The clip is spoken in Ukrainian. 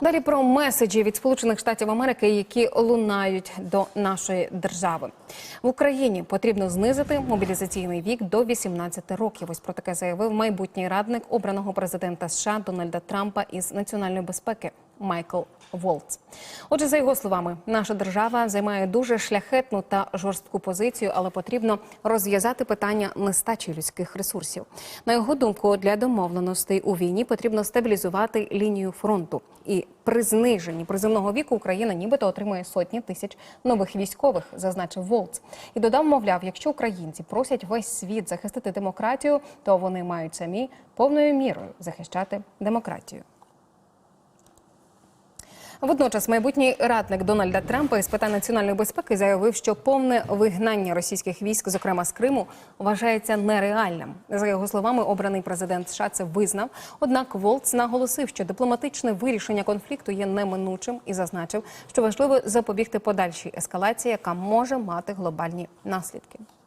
Далі про меседжі від Сполучених Штатів Америки, які лунають до нашої держави в Україні. Потрібно знизити мобілізаційний вік до 18 років. Ось про таке заявив майбутній радник обраного президента США Дональда Трампа із національної безпеки Майкл Волц. Отже, за його словами, наша держава займає дуже шляхетну та жорстку позицію, але потрібно розв'язати питання нестачі людських ресурсів. На його думку, для домовленостей у війні потрібно стабілізувати лінію фронту. І при зниженні приземного віку Україна нібито отримує сотні тисяч нових військових, зазначив Волц. І додав, мовляв, якщо українці просять весь світ захистити демократію, то вони мають самі повною мірою захищати демократію. Водночас майбутній радник Дональда Трампа із питань національної безпеки заявив, що повне вигнання російських військ, зокрема з Криму, вважається нереальним. За його словами, обраний президент США це визнав. Однак Волц наголосив, що дипломатичне вирішення конфлікту є неминучим і зазначив, що важливо запобігти подальшій ескалації, яка може мати глобальні наслідки.